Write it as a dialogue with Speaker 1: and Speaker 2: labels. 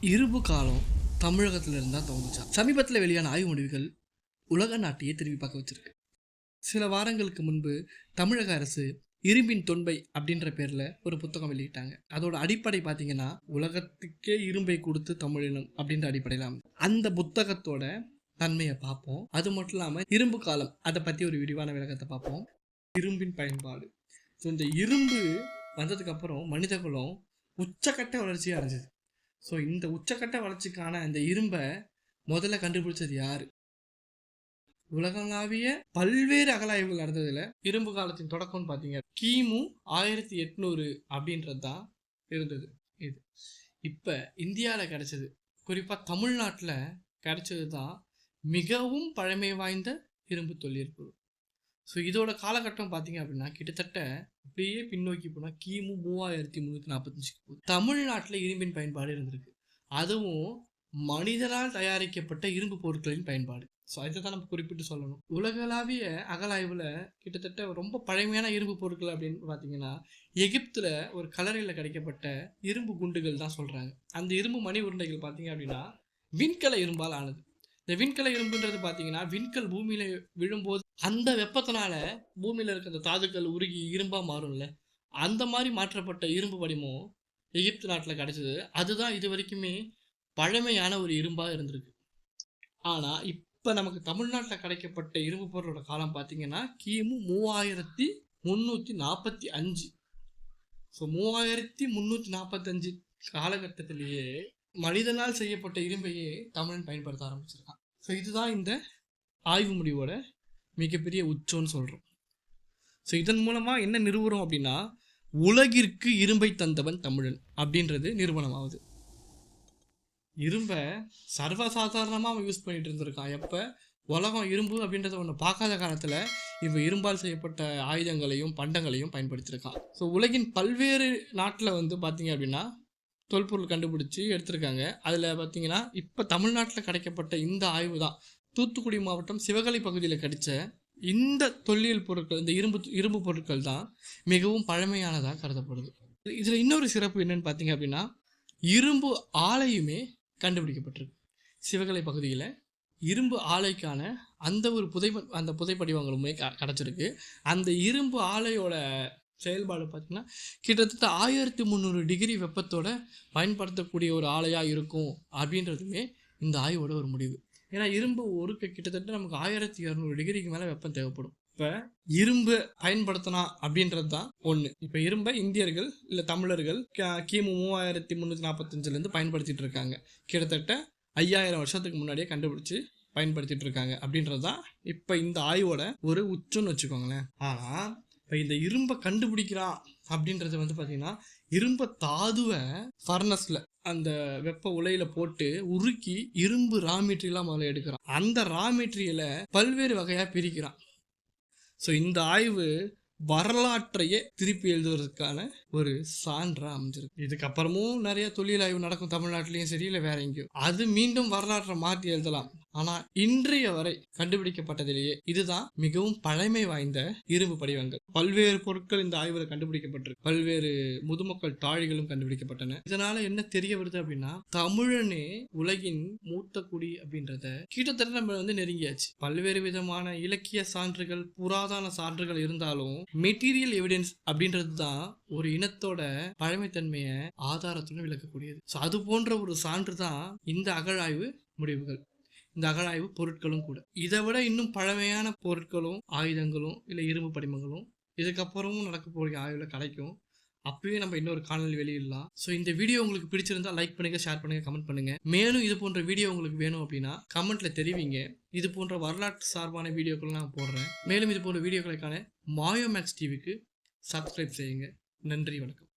Speaker 1: இரும்பு காலம் தமிழகத்தில் இருந்தால் தோணுச்சா? சமீபத்தில் வெளியான ஆய்வு முடிவுகள் உலக நாட்டையே திரும்பி பார்க்க வச்சிருக்கு. சில வாரங்களுக்கு முன்பு தமிழக அரசு இரும்பின் தொன்மை அப்படின்ற பேரில் ஒரு புத்தகம் வெளியிட்டாங்க. அதோட அடிப்படை பார்த்தீங்கன்னா உலகத்துக்கே இரும்பை கொடுத்து தமிழினம் அப்படின்ற அடிப்படையில் அந்த புத்தகத்தோட தன்மையை பார்ப்போம். அது மட்டும் இல்லாமல் இரும்பு காலம் அதை பற்றி ஒரு விரிவான விளக்கத்தை பார்ப்போம். இரும்பின் பயன்பாடு. ஸோ இந்த இரும்பு வந்ததுக்கப்புறம் மனிதகுலம் உச்சக்கட்ட வளர்ச்சியை அடைஞ்சது. ஸோ இந்த உச்சக்கட்ட வளர்ச்சிக்கான இந்த இரும்பை முதல்ல கண்டுபிடிச்சது யாரு? உலகளாவிய பல்வேறு அகலாய்வுகள் நடந்ததுல இரும்பு காலத்தின் தொடக்கம்னு பார்த்தீங்க. கிமு ஆயிரத்தி எட்நூறு அப்படின்றது தான் இருந்தது இது. இப்போ இந்தியாவில் கிடைச்சது குறிப்பாக தமிழ்நாட்டில் கிடைச்சது தான் மிகவும் பழமை வாய்ந்த இரும்பு தொழிற்பொருள் ஸோ இதோட காலகட்டம் பார்த்தீங்க அப்படின்னா கிட்டத்தட்ட அப்படியே பின்னோக்கி போனால் கிமு மூவாயிரத்தி முந்நூற்றி நாற்பத்தஞ்சு தமிழ்நாட்டில் இரும்பின் பயன்பாடு இருந்திருக்கு. அதுவும் மனிதனால் தயாரிக்கப்பட்ட இரும்பு பொருட்களின் பயன்பாடு. ஸோ இதை தான் நம்ம குறிப்பிட்டு சொல்லணும். உலகளாவிய அகலாய்வில் கிட்டத்தட்ட ரொம்ப பழமையான இரும்பு பொருட்கள் அப்படின்னு பார்த்தீங்கன்னா எகிப்தில் ஒரு கலரையில் கிடைக்கப்பட்ட இரும்பு குண்டுகள் தான் சொல்கிறாங்க அந்த இரும்பு மணி உருண்டைகள் பார்த்தீங்க அப்படின்னா விண்கல இரும்பால் ஆனது. இந்த விண்கல இரும்புன்றது பார்த்தீங்கன்னா விண்கல் பூமியில் விழும்போது அந்த வெப்பத்தினால பூமியில் இருக்க அந்த தாதுக்கள் உருகி இரும்பாக மாறும்ல. அந்த மாதிரி மாற்றப்பட்ட இரும்பு படிமம் எகிப்து நாட்டில் கிடைச்சது. அதுதான் இது வரைக்குமே பழமையான ஒரு இரும்பாக இருந்திருக்கு. ஆனால் இப்போ நமக்கு தமிழ்நாட்டில் கிடைக்கப்பட்ட இரும்பு பொருளோட காலம் பார்த்தீங்கன்னா கிமு மூவாயிரத்தி முந்நூற்றி நாற்பத்தி அஞ்சு. ஸோ மூவாயிரத்தி முந்நூற்றி நாற்பத்தஞ்சு காலகட்டத்திலேயே மனிதனால் செய்யப்பட்ட இரும்பையே தமிழன் பயன்படுத்த ஆரம்பிச்சிருக்கான். ஸோ இதுதான் இந்த ஆய்வு முடிவோட மிகப்பெரிய உச்சம்னு சொல்கிறோம் ஸோ இதன் மூலமாக என்ன நிறுவனம் அப்படின்னா உலகிற்கு இரும்பை தந்தவன் தமிழன் அப்படின்றது நிறுவனமாகுது இரும்பை சர்வசாதாரணமாக அவன் யூஸ் பண்ணிட்டு இருந்திருக்கான். எப்போ? உலகம் இரும்பு அப்படின்றத ஒன்று பார்க்காத காலத்தில் இவன் இரும்பால் செய்யப்பட்ட ஆயுதங்களையும் பண்டங்களையும் பயன்படுத்தியிருக்கான். ஸோ உலகின் பல்வேறு நாட்டில் வந்து பார்த்தீங்க அப்படின்னா தொல்பொருள் கண்டுபிடிச்சி எடுத்திருக்காங்க. அதில் பார்த்தீங்கன்னா இப்போ தமிழ்நாட்டில் கிடைக்கப்பட்ட இந்த ஆய்வு தான் தூத்துக்குடி மாவட்டம் சிவகலை பகுதியில் கிடைச்ச இந்த தொல்லியல் பொருட்கள் இந்த இரும்பு இரும்பு பொருட்கள் தான் மிகவும் பழமையானதாக கருதப்படுது. இதில் இன்னொரு சிறப்பு என்னன்னு பார்த்தீங்க அப்படின்னா இரும்பு ஆலையுமே கண்டுபிடிக்கப்பட்டிருக்கு. சிவகலை பகுதியில் இரும்பு ஆலைக்கான அந்த ஒரு புதை அந்த புதைப்படிவங்களுமே க கிடச்சிருக்கு. அந்த இரும்பு ஆலையோட செயல்பாடு பார்த்திங்கன்னா கிட்டத்தட்ட ஆயிரத்தி முந்நூறு டிகிரி வெப்பத்தோட பயன்படுத்தக்கூடிய ஒரு ஆலையாக இருக்கும் அப்படின்றதுமே இந்த ஆய்வோட ஒரு முடிவு. ஏன்னா இரும்பு ஒருக்க கிட்டத்தட்ட நமக்கு ஆயிரத்தி இரநூறு டிகிரிக்கு மேலே வெப்பம் தேவைப்படும். இப்போ இரும்பு பயன்படுத்தினா அப்படின்றது தான் ஒன்று இப்போ இரும்பை இந்தியர்கள் இல்லை தமிழர்கள் க- கிமு மூவாயிரத்தி முந்நூற்றி நாற்பத்தஞ்சிலேருந்து பயன்படுத்திட்டு இருக்காங்க. கிட்டத்தட்ட ஐயாயிரம் வருஷத்துக்கு முன்னாடியே கண்டுபிடிச்சு பயன்படுத்திட்டு இருக்காங்க அப்படின்றது தான் இப்போ இந்த ஆய்வோட ஒரு உச்சம்னு வச்சுக்கோங்களேன். ஆனால் இப்போ இந்த இரும்பை கண்டுபிடிக்கிறான் அப்படின்றது வந்து பார்த்தீங்கன்னா இரும்பை தாதுவை ஃபர்னஸில் அந்த வெப்ப உலையில போட்டு உருக்கி இரும்பு ரா மெட்டீரியலாக முதல்ல எடுக்கிறான். அந்த ரா மெட்டீரியலை பல்வேறு வகையாக பிரிக்கிறான். ஸோ இந்த ஆய்வு வரலாற்றையே திருப்பி எழுதுவதற்கான ஒரு சான்றாக அமைஞ்சிருக்கு. இதுக்கப்புறமும் நிறைய தொழில் ஆய்வு நடக்கும் தமிழ்நாட்டிலையும் சரி இல்லை வேற எங்கேயும் அது மீண்டும் வரலாற்றை மாற்றி எழுதலாம். ஆனால் இன்றைய வரை கண்டுபிடிக்கப்பட்டதிலேயே இதுதான் மிகவும் பழமை வாய்ந்த இரும்பு படிவங்கள். பல்வேறு பொருட்கள் இந்த ஆய்வில் கண்டுபிடிக்கப்பட்டிருக்கு. பல்வேறு முதுமக்கள் தாழிகளும் கண்டுபிடிக்கப்பட்டன. இதனால என்ன தெரிய வருது அப்படின்னா தமிழனே உலகின் மூத்த குடி அப்படின்றத கிட்டத்தட்ட நம்ம வந்து நெருங்கியாச்சு. பல்வேறு விதமான இலக்கிய சான்றுகள் புராதன சான்றுகள் இருந்தாலும் மெட்டீரியல் எவிடன்ஸ் அப்படின்றது தான் ஒரு இனத்தோட பழமைத்தன்மையை ஆதாரத்துடன் விளக்கக்கூடியது. ஸோ அது போன்ற ஒரு சான்று தான் இந்த அகழாய்வு முடிவுகள். இந்த அகழாய்வு பொருட்களும் கூட. இதை விட இன்னும் பழமையான பொருட்களும் ஆயுதங்களும் இல்லை இரும்பு படிமங்களும் இதுக்கப்புறமும் நடக்கக்கூடிய ஆய்வில் கிடைக்கும். அப்பவே நம்ம இன்னொரு காணொலி வெளியிடலாம். ஸோ இந்த வீடியோ உங்களுக்கு பிடிச்சிருந்தா லைக் பண்ணுங்க ஷேர் பண்ணுங்க கமெண்ட் பண்ணுங்க. மேலும் இது போன்ற வீடியோ உங்களுக்கு வேணும் அப்படின்னா கமெண்ட்ல தெரிவிங்க. இது போன்ற வரலாற்று சார்பான வீடியோக்கள் நான் போடுறேன். மேலும் இது போன்ற வீடியோக்களுக்கான மாயோ மேக்ஸ் டிவிக்கு சப்ஸ்கிரைப் செய்யுங்க. நன்றி வணக்கம்.